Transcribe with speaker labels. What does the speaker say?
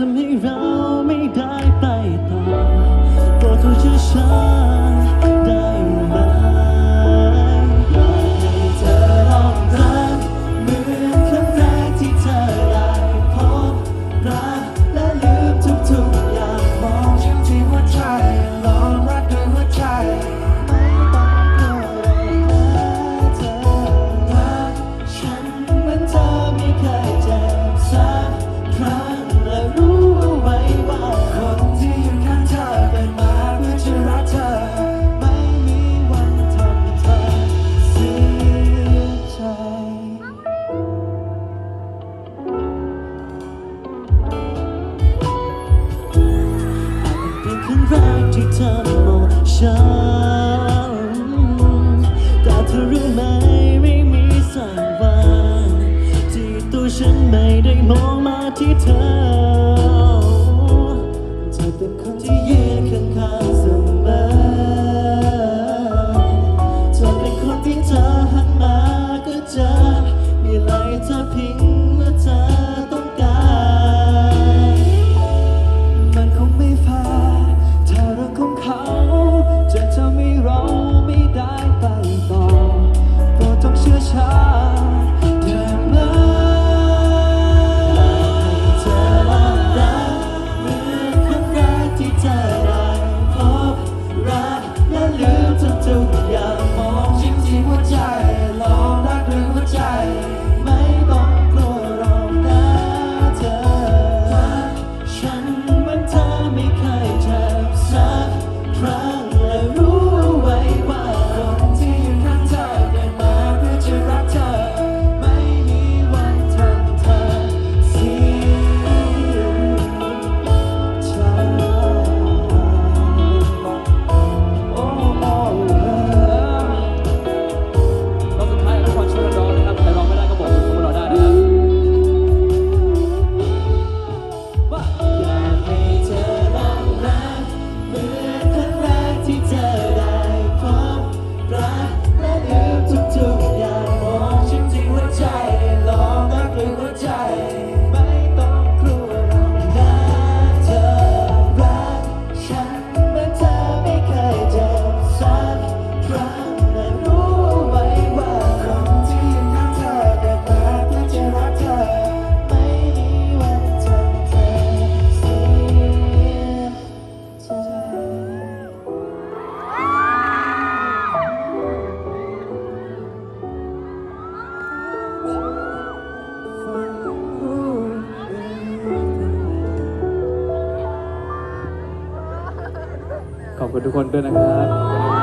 Speaker 1: ทำให้เราไม่ได้ไปต่อโปรดดูช้า ธอบอ
Speaker 2: ก
Speaker 1: ฉันแต่เธอรู้ไหมไม่มีสัวันที่ตัวฉันไม่ได้มองมาที่เธอเธอเป็นคนที่
Speaker 2: ขอบคุณทุกคนด้วยนะครับ